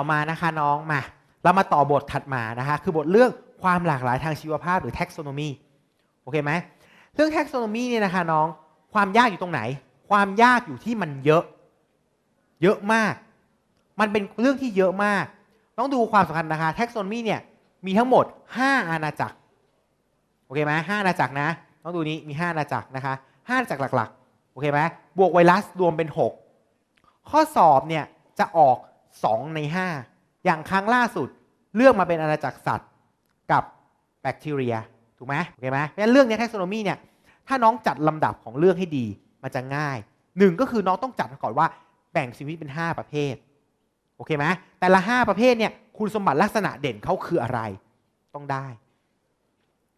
ต่อมานะคะน้องมา เรามาต่อบทถัดมานะคะ คือบทเรื่องความหลากหลายทางชีวภาพหรือ taxonomy โอเคไหมเรื่อง taxonomy เนี่ยนะคะน้องความยากอยู่ตรงไหน ความยากอยู่ที่มันเยอะ เยอะมาก มันเป็นเรื่องที่เยอะมาก ต้องดูความสำคัญนะคะ taxonomy เนี่ยมีทั้งหมด 5 อาณาจักรโอเคไหมห้าอาณาจักรนะ ต้องดูนี้มี 5 อาณาจักรนะคะห้าอาณาจักรหลักๆโอเคไหมบวกไวรัสรวมเป็น 6 ข้อสอบเนี่ยจะออก 2 ใน 5 อย่างครั้งล่าสุดเลือกมาเป็นอาณาจักรสัตว์กับแบคทีเรียถูกไหมโอเคไหมเพราะฉะนั้นเรื่องนี้ taxonomy เนี่ยถ้าน้องจัดลำดับของเรื่องให้ดีมันจะง่ายหนึ่งก็คือน้องต้องจัดก่อนว่าแบ่งชีวิตเป็น 5 ประเภทโอเคไหมแต่ละ 5 ประเภทเนี่ยคุณสมบัติลักษณะเด่นเขาคืออะไร ต้องได้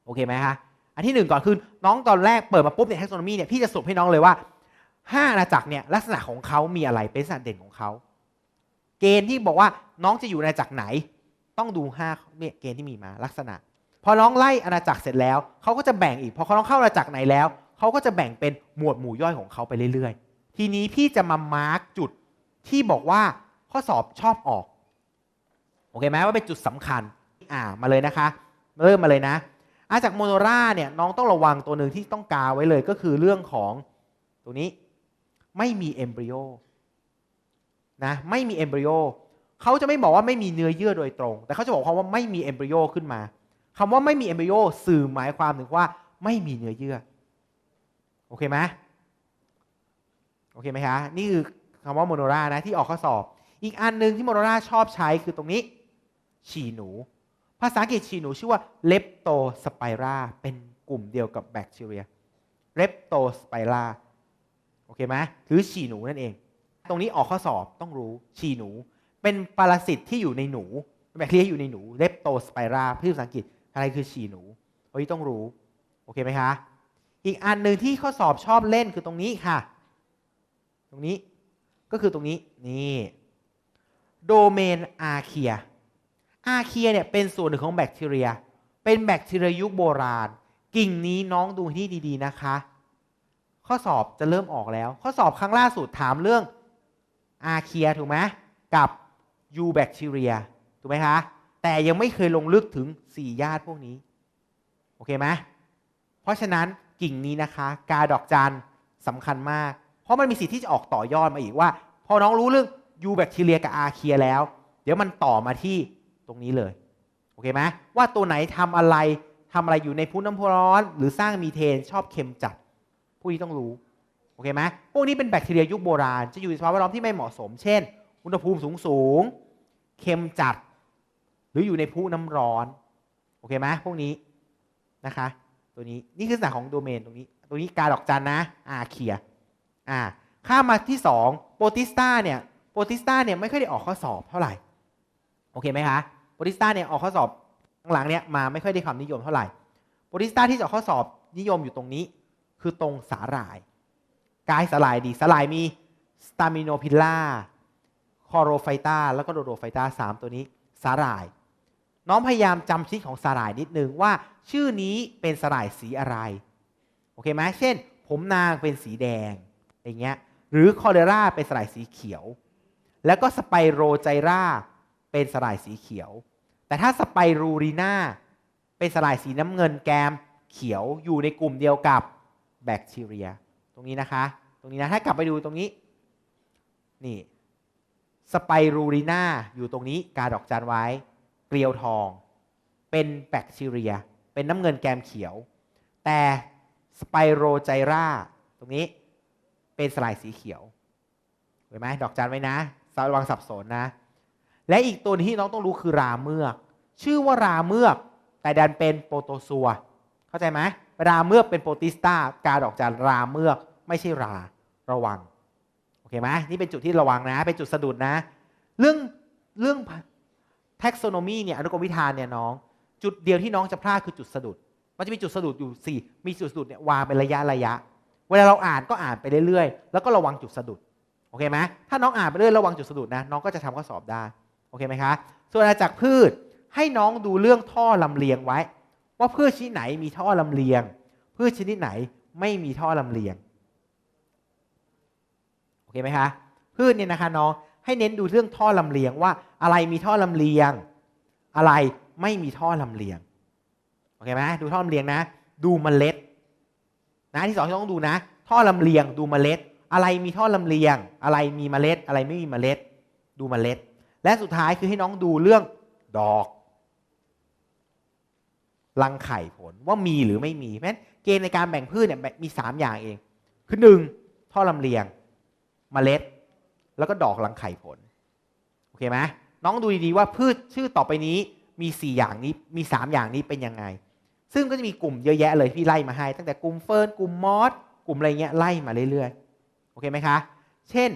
โอเคไหมคะอันที่หนึ่งก่อนคือน้องตอนแรกเปิดมาปุ๊บเนี่ย taxonomy เนี่ยพี่จะสรุปให้น้องเลยว่าห้าอาณาจักรเนี่ยลักษณะของเขามีอะไรเป็นลักษณะเด่นของเขา เกณฑ์ที่บอกว่าน้องจะอยู่ในอาณาจักรไหน ต้องดูห้าเกณฑ์ที่มีมาลักษณะ พอน้องไล่อาณาจักรเสร็จแล้วเขาก็จะแบ่งอีกพอเขาน้องเข้าอาณาจักรไหนแล้วเขาก็จะแบ่งเป็นหมวดหมู่ย่อยของเขาไปเรื่อยๆ ทีนี้พี่จะมามาร์กจุดที่บอกว่าข้อสอบชอบออกโอเคไหมว่าเป็นจุดสำคัญอ่ามาเลยนะคะ เริ่มมาเลยนะอาจากโมโนราเนี่ยน้องต้องระวังตัวหนึ่งที่ต้องกาไว้เลยก็คือเรื่องของตัวนี้ไม่มีเอมบริโอ นะไม่มีเอมบริโอเขาจะไม่บอกว่าไม่มีเนื้อเยื่อโดยตรง แต่เขาจะบอกความว่าไม่มีเอมบริโอขึ้นมาคำว่าไม่มีเอมบริโอสื่อหมายความถึงว่าไม่มีเนื้อเยื่อโอเคไหมโอเคไหมคะนี่คือคำว่าโมโนรานะที่ออกข้อสอบ อีกอันหนึ่งที่โมโนราชอบใช้คือตรงนี้ ฉี่หนู ภาษาอังกฤษฉี่หนูชื่อว่าเลปโตสไปราเป็นกลุ่มเดียวกับแบคทีเรียเลปโตสไปราโอเคไหมหรือฉี่หนูนั่นเอง ตรงนี้ออกข้อสอบต้องรู้ฉี่หนู เป็นปรสิตที่อยู่ในหนูแบคทีเรียอยู่ในหนูเลปโตสไปราพี่ภาษาอังกฤษอะไรคือฉี่หนูเฮ้ยต้องรู้ โอเคไหมคะ อีกอันหนึ่งที่ข้อสอบชอบเล่นคือตรงนี้ค่ะ ตรงนี้ก็คือตรงนี้นี่โดเมนอาเคียอาเคียเนี่ยเป็นส่วนหนึ่งของแบคทีเรีย เป็นแบคทีเรียยุคโบราณ กิ่งนี้น้องดูที่ดีๆนะคะ ข้อสอบจะเริ่มออกแล้ว ข้อสอบครั้งล่าสุดถามเรื่อง อาเคียถูกไหมกับยูแบคทีเรียถูกไหมคะแต่ยังไม่เคยลงลึกถึง4ญาติพวกนี้ โอเคไหมเพราะฉะนั้นกิ่งนี้นะคะ กาดอกจันสำคัญมาก เพราะมันมีสิทธิ์ที่จะออกต่อยอดมาอีกว่า พอน้องรู้เรื่องยูแบคทีเรียกับอาเคียแล้ว เดี๋ยวมันต่อมาที่ตรงนี้เลยโอเคไหมว่าตัวไหนทำอะไรทำอะไรอยู่ในพุ้นน้ำพุร้อน หรือสร้างมีเทนชอบเค็มจัดพวกนี้ต้องรู้ เคไหมพวกนี้เป็นแบคทีเรียยุคโบราณ จะอยู่ในสภาพแวดล้อมที่ไม่เหมาะสม เช่น อุณหภูมิสูงสูงเค็มจัด หรืออยู่ในพุน้ำร้อน โอเคไหมพวกนี้นะคะ ตัวนี้นี่คือลักษณะของโดเมนตรงนี้ ตัวนี้การดอกจันนะ อ่าเขียอ่าข้ามาที่ 2 โปรติสตาเนี่ย โปรติสตาเนี่ยไม่ค่อยได้ออกข้อสอบเท่าไหร่ โอเคไหมคะ โปรติสตาเนี่ยออกข้อสอบหลังๆเนี่ยมาไม่ค่อยได้ความนิยมเท่าไหร่ โปรติสตาที่จะออกข้อสอบนิยมอยู่ตรงนี้ คือตรงสาหร่าย กายสาหร่ายดีสาหร่ายมีสตามิโนพิลล่าคอโรไฟตาแล้วก็โดโดไฟตาสามตัวนี้สาหร่าย น้องพยายามจำชื่อของสาหร่ายนิดนึงว่า ชื่อนี้เป็นสาหร่ายสีอะไร โอเคไหมเช่น ผมนางเป็นสีแดงอย่างเงี้ยหรือคอเดราเป็นสาหร่ายสีเขียว แล้วก็สไปโรไจราเป็นสลายสีเขียว แต่ถ้าสไปรูรีนาเป็นสลายสีน้ำเงินแกมเขียวอยู่ในกลุ่มเดียวกับแบคทีเรีย รงนี้นะคะ ตรงนี้นะถ้ากลับไปดูตรงนี้ นี่สไปรูรีนาอยู่ตรงนี้กาดอกจันไว้ เกลียวทอง เป็นแบคทีเรีย เป็นน้ำเงินแกมเขียว แต่สไปโรไจราตรงนี้เป็นสลายสีเขียวเห็นไหมดอกจันไว้นะระวังสับสนนะ และอีกตัวที่น้องต้องรู้คือราเมือก ชื่อว่าราเมือก แต่ดันเป็นโปรโตซัว เข้าใจไหมราเมือกเป็นโปรติสตากาดอกจันราเมือก ไม่ใช่ราระวังโอเคไหมนี่เป็นจุดที่ระวังนะ เป็นจุดสะดุดนะ เรื่องเรื่อง taxonomy เนี่ยอนุกรมวิธานเนี่ยน้อง จุดเดียวที่น้องจะพลาดคือจุดสะดุด มันจะมีจุดสะดุดอยู่สี่มีจุดสะดุดเนี่ยวางเป็นระยะระยะ เวลาเราอ่านก็อ่านไปเรื่อยๆ แล้วก็ระวังจุดสะดุดโอเคไหมถ้าน้องอ่านไปเรื่อยระวังจุดสะดุดนะน้องก็จะทำข้อสอบได้โอเคไหมคะส่วนอาณากพืชให้น้องดูเรื่องท่อลำเลียงไว้ ว่าพืชชนิดไหนมีท่อลำเลียง พืชชนิดไหนไม่มีท่อลำเลียง เคไหมคะพืชเนี่ยนะคะน้องให้เน้นดูเรื่องท่อลำเลียงว่า อะไรมีท่อลำเลียง อะไรไม่มีท่อลำเลียงโอเคไหมดูท่อลำเลียงนะ ดูเมล็ด นะที่สองที่ต้องดูนะ ท่อลำเลียงดูเมล็ด อะไรมีท่อลำเลียง อะไรมีเมล็ด อะไรไม่มีเมล็ด ดูเมล็ด และสุดท้ายคือให้น้องดูเรื่องดอกรังไข่ผลว่ามีหรือไม่มีเพราะฉะนั้นเกณฑ์ในการแบ่งพืชเนี่ยมี 3 อย่างเอง คือหนึ่งท่อลำเลียง เมล็ด แล้วก็ดอกรังไข่ผล โอเคไหมน้องดูดีๆว่าพืชชื่อต่อไปนี้มี 4 อย่างนี้มี 3 อย่างนี้เป็นยังไง ซึ่งก็จะมีกลุ่มเยอะแยะเลยพี่ไล่มาให้ ตั้งแต่กลุ่มเฟิร์นกลุ่มมอสกลุ่มอะไรเงี้ยไล่มาเรื่อยๆ โอเคไหมคะ เช่น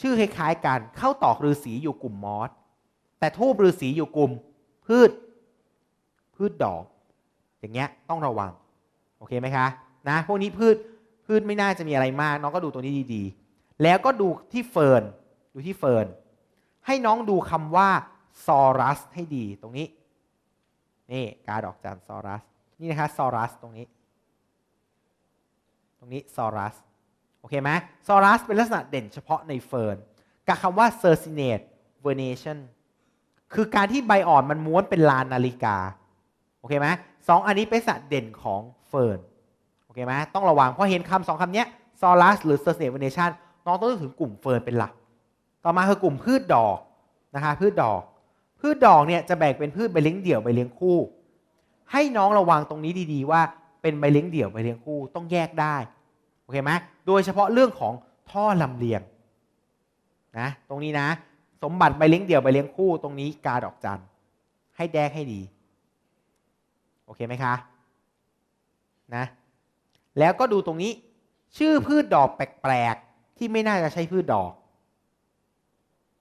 ชื่อคล้ายๆกันเข้าตอกฤาษีอยู่กลุ่มมอสแต่ทูบฤาษีอยู่กลุ่ม พืช พืชดอก อย่างเงี้ยต้องระวัง โอเคไหมคะนะพวกนี้พืชพืชไม่น่าจะมีอะไรมาก น้องก็ดูตัวนี้ดีๆ แล้วก็ดูที่เฟิร์นดูที่เฟิร์นให้น้องดูคำว่าซอรัสให้ดีตรงนี้ นี่กาดอกจันซอรัส นี่นะคะซอรัสตรงนี้ ตรงนี้ซอรัส โอเคไหมซอรัสเป็นลักษณะเด่นเฉพาะในเฟิร์นกับคำว่า cercinate vernation คือการที่ใบอ่อนมันม้วนเป็นลานนาฬิกา โอเคไหมสองอันนี้เป็นลักษณะเด่นของเฟิร์น โอเคไหมต้องระวังเพราะเห็นคำสองคำนี้ซอรัสหรือ cercinate vernation น้อ น้องต้องนึกถึงกลุ่มเฟิร์นเป็นหลัก ต่อมาคือกลุ่มพืชดอกนะคะพืชดอก พืชดอกเนี่ยจะแบ่งเป็นพืชใบเลี้ยงเดี่ยวใบเลี้ยงคู่ ให้น้องระวังตรงนี้ดีๆ ว่าเป็นใบเลี้ยงเดี่ยวใบเลี้ยงคู่ต้องแยกได้โอเคไหมโดยเฉพาะเรื่องของท่อลำเลียงนะตรงนี้นะ สมบัติใบเลี้ยงเดี่ยวใบเลี้ยงคู่ ตรงนี้กาดอกจันให้แดกให้ดีโอเคไหมคะนะแล้วก็ดูตรงนี้ชื่อพืชดอกแปลก ที่ไม่น่าจะใช่พืชดอก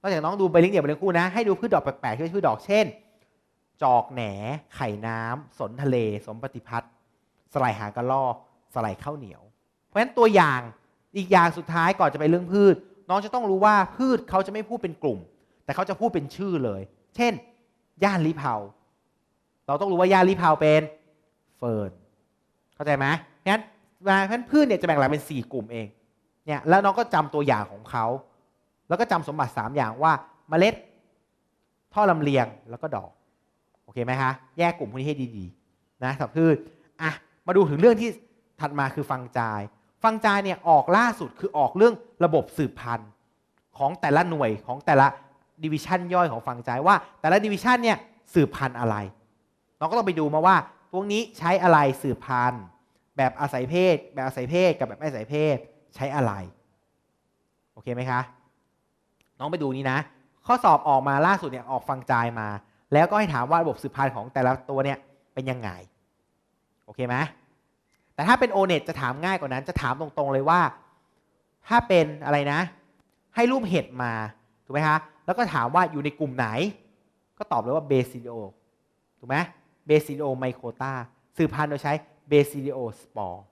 นอกจากน้องดูใบเลี้ยงเดี่ยวใบเลี้ยงคู่นะ ให้ดูพืชดอกแปลกๆที่ไม่ใช่พืชดอกเช่น จอกแหน ไข่น้ำสนทะเล สมปฏิพัฒน์สไลหางกระลอกสไลข้าวเหนียว เพราะฉะนั้นตัวอย่างอีกอย่างสุดท้ายก่อนจะไปเรื่องพืช น้องจะต้องรู้ว่าพืชเขาจะไม่พูดเป็นกลุ่ม แต่เขาจะพูดเป็นชื่อเลย เช่น ย่านลิเผาเราต้องรู้ว่าย่านลิเผาเป็นเฟิร์นเข้าใจไหมงั้นเพราะฉะนั้นพืชเนี่ยจะแบ่งหลักเป็น 4 กลุ่มเอง เนี่ยแล้วน้องก็จำตัวอย่างของเขา แล้วก็จำสมบัติ 3 อย่างว่าเมล็ด ท่อลำเลียงแล้วก็ดอก โอเคไหมคะแยกกลุ่มพวกนี้ให้ดีๆนะสับพืชอะมาดูถึงเรื่องที่ถัดมาคือฟังจาย ฟังจายเนี่ยออกล่าสุดคือออกเรื่องระบบสืบพันธุ์ของแต่ละหน่วยของแต่ละดิวิชันย่อยของฟังจายว่า แต่ละดิวิชันเนี่ยสืบพันธุ์อะไร เราก็ต้องไปดูมาว่าพวกนี้ใช้อะไรสืบพันธุ์แบบอาศัยเพศ แบบอาศัยเพศกับแบบไม่อาศัยเพศ ใช้อะไร โอเคไหมคะ น้องไปดูนี้นะ ข้อสอบออกมาล่าสุดเนี่ยออกฟังจายมา แล้วก็ให้ถามว่าระบบสืบพันธุ์ของแต่ละตัวเนี่ยเป็นยังไง โอเคไหมแต่ถ้าเป็นโอเน็ตจะถามง่ายกว่านั้น จะถามตรงๆเลยว่า ถ้าเป็นอะไรนะ ให้รูปเห็ดมา ถูกไหมคะแล้วก็ถามว่าอยู่ในกลุ่มไหน ก็ตอบเลยว่าเบซิโอถูกไหมเบซิโอไมโครตาสืบพันธุ์โดยใช้เบซิโอสปอร์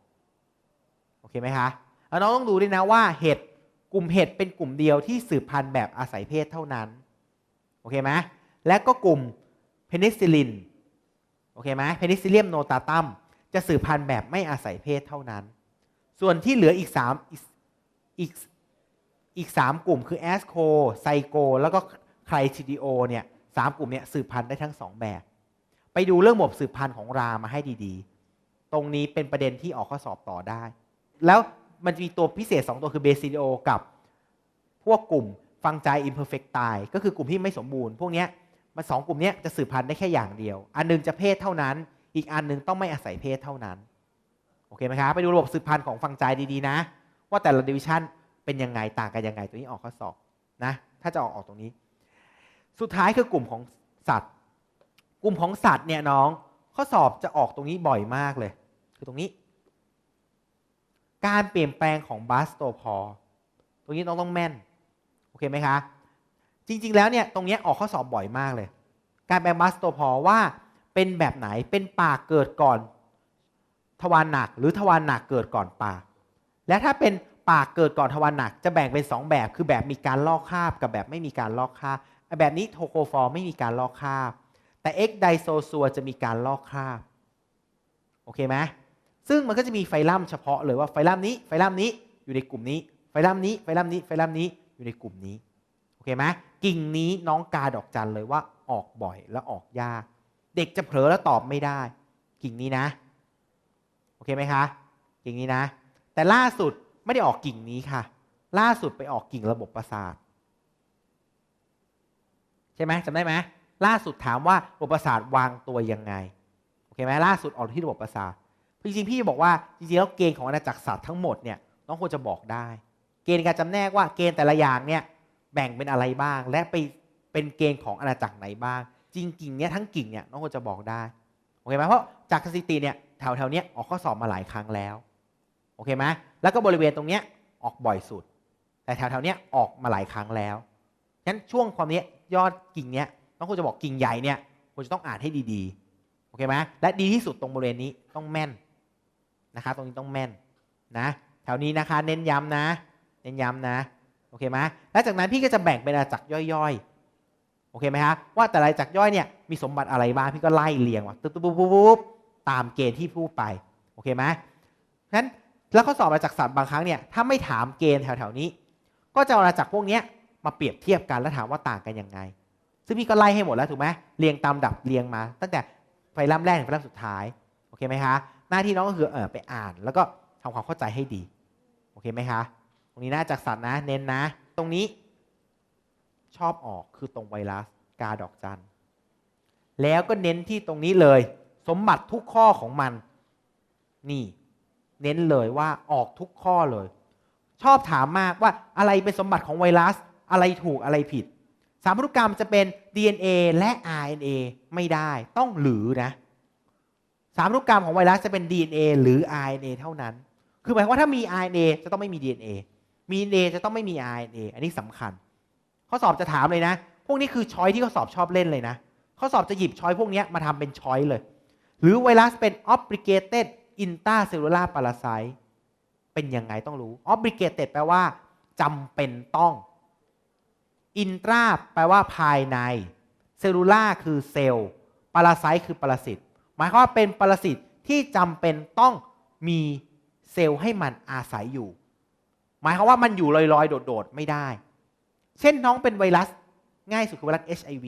โอเคไหมคะ แล้วน้องต้องดูด้วยนะว่าเห็ดกลุ่มเห็ดเป็นกลุ่มเดียวที่สืบพันธุ์แบบอาศัยเพศเท่านั้น โอเคไหมและก็กลุ่มเพนิซิลิน โอเคไหมเพนิซิเลียมโนตาตัมจะสืบพันธุ์แบบไม่อาศัยเพศเท่านั้น ส่วนที่เหลืออีก3อีกอีกอีกสามกลุ่มคือแอสโคไซโกแล้วก็ไคลทิดิโอเนี่ยสามกลุ่มเนี่ยสืบพันธุ์ได้ทั้งสองแบบ ไปดูเรื่องระบบสืบพันธุ์ของรามาให้ดีๆ ตรงนี้เป็นประเด็นที่ออกข้อสอบต่อได้ แล้ว มันมีตัวพิเศษ 2 ตัวคือเบซิโอกับพวกกลุ่มฟังใจอิมเพอร์เฟกตายก็คือกลุ่มที่ไม่สมบูรณ์ พวกนี้มันสองกลุ่มนี้จะสืบพันธุ์ได้แค่อย่างเดียว อันหนึงจะเพศเท่านั้น อีกอันหนึงต้องไม่อาศัยเพศเท่านั้น โอเคไหมครับ ไปดูระบบสืบพันธุ์ของฟังใจดีๆนะ ว่าแต่ละดิวิชันเป็นยังไงต่างกันยังไงตัวนี้ออกข้อสอบนะ ถ้าจะออกออกตรงนี้ สุดท้ายคือกลุ่มของสัตว์ กลุ่มของสัตว์เนี่ยน้องข้อสอบจะออกตรงนี้บ่อยมากเลย คือตรงนี้ การเปลี่ยนแปลงของบาสโตพอตรงนี้ต้องต้องแม่น โอเคไหมคะ จริง ๆ แล้วเนี่ยตรงนี้ออกข้อสอบบ่อยมากเลย การแปลงบาสโตพอว่าเป็นแบบไหนเป็นป่าเกิดก่อน ทวารหนักหรือทวารหนักเกิดก่อนป่า และถ้าเป็นป่าเกิดก่อนทวารหนัก จะแบ่งเป็น 2 แบบคือแบบมีการลอกคราบกับแบบไม่มีการลอกคราบแบบนี้โทโคฟอร์ไม่มีการลอกคราบแต่ X ไดโซซัวจะมีการลอกคราบ โอเคไหม ซึ่งมันก็จะมีไฟลัมเฉพาะเลยว่าไฟลัมนี้ไฟลัมนี้อยู่ในกลุ่มนี้ ไฟลัมนี้ไฟลัมนี้ไฟลัมนี้อยู่ในกลุ่มนี้โอเคไหมกิ่งนี้น้องกาดอกจันเลยว่าออกบ่อยและออกยาก เด็กจะเผลอแล้วตอบไม่ได้ กิ่งนี้นะโอเคไหมคะกิ่งนี้นะ แต่ล่าสุดไม่ได้ออกกิ่งนี้ค่ะ ล่าสุดไปออกกิ่งระบบประสาทใช่ไหมจำได้ไหมล่าสุดถามว่าระบบประสาทวางตัวยังไงโอเคไหมล่าสุดออกที่ระบบประสาท จริงๆพี่บอกว่าจริงๆแล้วเกณฑ์ของอาณาจักรศาสตร์ทั้งหมดเนี่ยน้องควรจะบอกได้ เกณฑ์การจำแนกว่าเกณฑ์แต่ละอย่างเนี่ยแบ่งเป็นอะไรบ้าง และไปเป็นเกณฑ์ของอาณาจักรไหนบ้าง จริงกิ่งเนี่ยทั้งกิ่งเนี่ยน้องควรจะบอกได้โอเคไหมเพราะจากสถิติเนี่ยแถวๆเนี้ยออกข้อสอบมาหลายครั้งแล้วโอเคไหมแล้วก็บริเวณตรงเนี้ยออกบ่อยสุด แต่แถวๆเนี้ยออกมาหลายครั้งแล้วงั้นช่วงความเนี้ยยอดกิ่งเนี้ยน้องควรจะบอกกิ่งใหญ่เนี่ยควรจะต้องอ่านให้ดีๆโอเคไหมและดีที่สุดตรงบริเวณนี้ต้องแม่น นะคะตรงนี้ต้องแม่นนะแถวนี้นะคะเน้นย้ำนะ เน้นย้ำนะโอเคไหมแล้วจากนั้นพี่ก็จะแบ่งเป็นอาณาจักรย่อยๆโอเคไหมครับว่าแต่ละจักรย่อยเนี่ยมีสมบัติอะไรบ้างพี่ก็ไล่เรียงว่าตุ๊บตุ๊บปุ๊บปุ๊บตามเกณฑ์ที่พูดไปโอเคไหมงั้นแล้วข้อสอบอาณาจักรศาสตร์บางครั้งเนี่ยถ้าไม่ถามเกณฑ์แถวๆนี้ ก็จะเอาอาณาจักรพวกนี้มาเปรียบเทียบกันแล้วถามว่าต่างกันยังไง ซึ่งพี่ก็ไล่ให้หมดแล้วถูกไหมเรียงตามดับเรียงมา ตั้งแต่ไฟลัมแรกถึงไฟลัมสุดท้ายโอเคไหมคะ หน้าที่น้องก็คือเออไปอ่าน แล้วก็ทำความเข้าใจให้ดี โอเคไหมคะ ตรงนี้น่าจักสัตว์นะ เน้นนะ ตรงนี้ชอบออกคือตรงไวรัสกาดอกจัน แล้วก็เน้นที่ตรงนี้เลย สมบัติทุกข้อของมัน นี่ เน้นเลยว่าออกทุกข้อเลย ชอบถามมากว่าอะไรเป็นสมบัติของไวรัส อะไรถูกอะไรผิด สามพันธุกรรมจะเป็น DNA และ RNA ไม่ได้ต้องหรือนะ สามพันธุกรรมของไวรัสจะเป็น DNA หรือ RNA เท่านั้น คือหมายความว่าถ้ามี RNA จะต้องไม่มี DNA มี DNA จะต้องไม่มี RNA อันนี้สำคัญ ข้อสอบจะถามเลยนะ พวกนี้คือช้อยที่ข้อสอบชอบเล่นเลยนะ ข้อสอบจะหยิบช้อยพวกนี้มาทำเป็นช้อยเลย หรือไวรัสเป็น obligated intracellular parasite เป็นยังไงต้องรู้ obligated แปลว่าจำเป็นต้อง intra แปลว่าภายใน cellular คือเซลล์ parasite คือปรสิต หมายความว่าเป็นปรสิตที่จำเป็นต้องมีเซลล์ให้มันอาศัยอยู่ หมายความว่ามันอยู่ลอยๆ โดดๆ ไม่ได้ เช่นน้องเป็นไวรัสง่ายสุดคือไวรัส HIV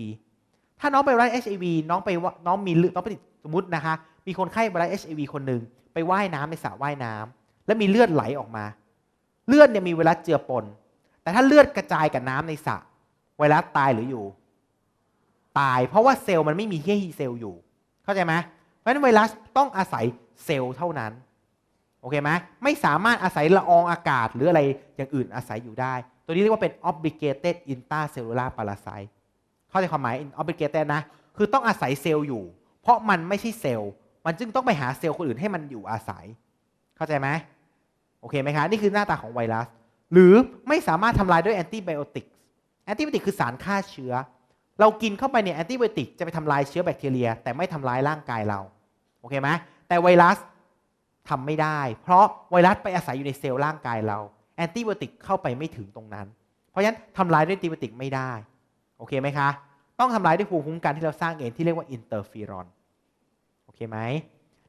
ถ้าน้องเป็นไวรัส HIV น้องไปน้องมีเลือดน้องไปติดสมมตินะคะ มีคนไข้ไวรัส HIV คนหนึ่งไปว่ายน้ำในสระว่ายน้ำแล้วมีเลือดไหลออกมา เลือดเนี่ยมีไวรัสเจือปน แต่ถ้าเลือดกระจายกับน้ำในสระไวรัสตายหรืออยู่ ตายเพราะว่าเซลล์มันไม่มีที่ให้เซลล์อยู่ เข้าใจไหมเพราะฉะนั้นไวรัสต้องอาศัยเซลล์เท่านั้นโอเคไหมไม่สามารถอาศัยละอองอากาศหรืออะไรอย่างอื่นอาศัยอยู่ได้ ตัวนี้เรียกว่าเป็น obligated intracellular parasite เข้าใจความหมาย obligated นะ คือต้องอาศัยเซลล์อยู่ เพราะมันไม่ใช่เซลล์ มันจึงต้องไปหาเซลล์คนอื่นให้มันอยู่อาศัย เข้าใจไหมโอเคไหมคะนี่คือหน้าตาของไวรัส หรือไม่สามารถทำลายด้วยแอนติไบโอติกแอนติไบโอติกคือสารฆ่าเชื้อ เรากินเข้าไปเนี่ยแอนติไบโอติกจะไปทำลายเชื้อแบคทีเรีย แต่ไม่ทำลายร่างกายเราโอเคไหมแต่ไวรัสทำไม่ได้ เพราะไวรัสไปอาศัยอยู่ในเซลล์ร่างกายเราแอนติไบโอติกเข้าไปไม่ถึงตรงนั้น เพราะฉะนั้นทำลายด้วยแอนติไบโอติกไม่ได้โอเคไหมคะต้องทำลายด้วยภูมิคุ้มกันที่เราสร้างเองที่เรียกว่าอินเตอร์ฟีรอนโอเคไหม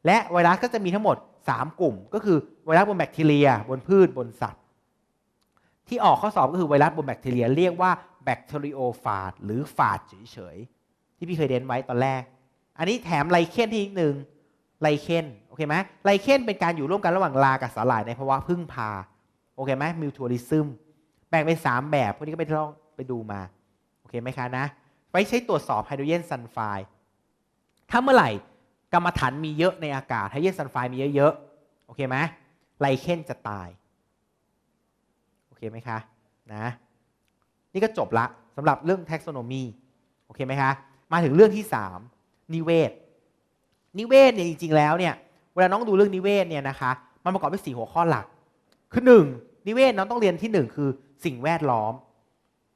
และไวรัสก็จะมีทั้งหมด 3 กลุ่ม ก็คือไวรัสบนแบคทีเรีย บนพืชบนสัตว์ ที่ออกข้อสอบก็คือไวรัสบนแบคทีเรีย เรียกว่า แบคทีริโอฟาจหรือฟาจเฉยๆ ที่พี่เคยเดนไว้ตอนแรก อันนี้แถมไลเคนที่อีกหนึ่งไลเคนโอเคไหมไลเคนเป็นการอยู่ร่วมกันระหว่างลากับสาหร่ายในภาวะพึ่งพาโอเคไหมมิวทัวริซึมแบ่งเป็น3แบบพวกนี้ก็ไปลองไปดูมาโอเคไหมคะนะไว้ใช้ตรวจสอบไฮโดรเจนซัลไฟด์ถ้าเมื่อไหร่กรรมฐานมีเยอะในอากาศไฮโดรเจนซัลไฟด์มีเยอะๆโอเคไหมไลเคนจะตายโอเคไหมคะนะ นี่ก็จบละสำหรับเรื่อง taxonomy โอเคไหมคะ มาถึงเรื่องที่ 3 นิเวศ นิเวศเนี่ยจริง ๆ แล้วเนี่ยเวลาน้องดูเรื่องนิเวศเนี่ยนะคะมันประกอบด้วยสี่หัวข้อหลัก คือหนึ่งนิเวศน้องต้องเรียนที่หนึ่งคือสิ่งแวดล้อม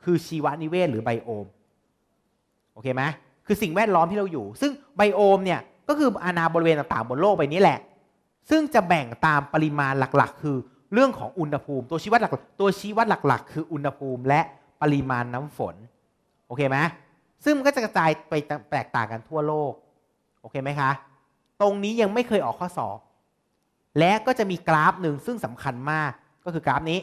คือชีวนิเวศหรือไบโอมโอเคไหมคือสิ่งแวดล้อมที่เราอยู่ ซึ่งไบโอมเนี่ยก็คืออาณาบริเวณต่างๆบนโลกใบนี้แหละ ซึ่งจะแบ่งตามปริมาณหลักๆ คือเรื่องของอุณหภูมิ ตัวชี้วัดหลักตัวชี้วัดหลัก ๆ คืออุณหภูมิและ ปริมาณน้ำฝนโอเคไหมซึ่งมันก็จะกระจายไปแตกต่างกันทั่วโลกโอเคไหมคะตรงนี้ยังไม่เคยออกข้อสอบและก็จะมีกราฟหนึ่งซึ่งสำคัญมากก็คือกราฟนี้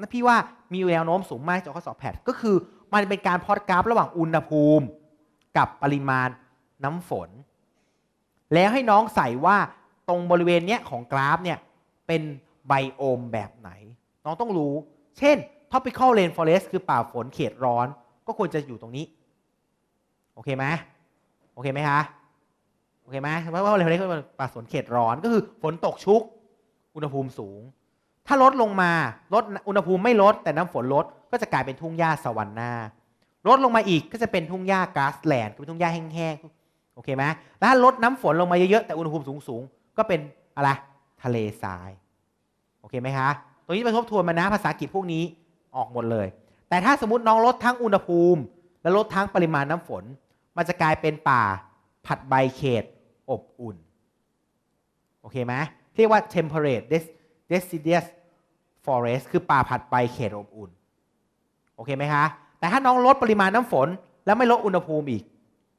นะพี่ว่ามีแนวโน้มสูงมากจากข้อสอบแพทก็คือมันเป็นการพอดกราฟระหว่างอุณหภูมิ กับปริมาณน้ำฝน แล้วให้น้องใส่ว่าตรงบริเวณเนี้ยของกราฟเนี่ยเป็นไบโอมแบบไหน น้องต้องรู้ เช่น tropical rainforest คือป่าฝนเขตร้อน ก็ควรจะอยู่ตรงนี้ โอเคไหมโอเคไหมคะโอเคไหมเพราะว่า rainforest คือป่าฝนเขตร้อนก็คือฝนตกชุก อุณหภูมิสูง ถ้าลดลงมาลดอุณหภูมิไม่ลด แต่น้ำฝนลดก็จะกลายเป็นทุ่งหญ้าสวรรค์นาลดลงมาอีกก็จะเป็นทุ่งหญ้ากาสแลนด์เป็นทุ่งหญ้าแห้งๆโอเคไหมแล้วลดน้ำฝนลงมาเยอะๆแต่อุณหภูมิสูงๆก็เป็นอะไรทะเลทราย โอเคไหมคะ ตรงนี้ไปทบทวนมานะภาษาอังกฤษพวกนี้ ออกหมดเลย แต่ถ้าสมมติน้องลดทั้งอุณหภูมิ และลดทั้งปริมาณน้ำฝน มันจะกลายเป็นป่าผัดใบเขตอบอุ่น โอเคไหมเรียกว่า temperate deciduous forest คือป่าผัดใบเขตอบอุ่น โอเคไหมคะ แต่ถ้าน้องลดปริมาณน้ำฝน แล้วไม่ลดอุณหภูมิอีก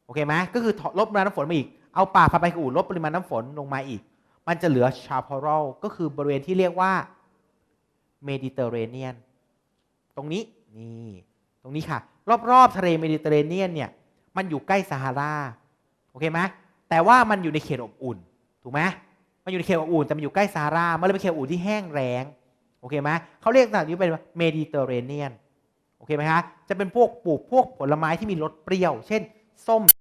โอเคไหมก็คือลดปริมาณน้ำฝนมาอีก เอาป่าผัดใบเขตอบอุ่นลดปริมาณน้ำฝนลงมาอีก มันจะเหลือ chaparral ก็คือบริเวณที่เรียกว่า Mediterranean ตรงนี้นี่ตรงนี้ค่ะ รอบๆทะเลเมดิเตอร์เรเนียนเนี่ยมันอยู่ใกล้ซาฮาราโอเคไหมแต่ว่ามันอยู่ในเขตอบอุ่น ถูกไหมมันอยู่ในเขตอบอุ่นแต่มันอยู่ใกล้ซาฮารามันเลยเป็นเขตอบอุ่นที่แห้งแล้งโอเคไหมเขาเรียกต่างนี้เป็นเมดิเตอร์เรเนียนโอเคไหมคะจะเป็นพวกปลูกพวกผลไม้ที่มีรสเปรี้ยว เช่น ส้ม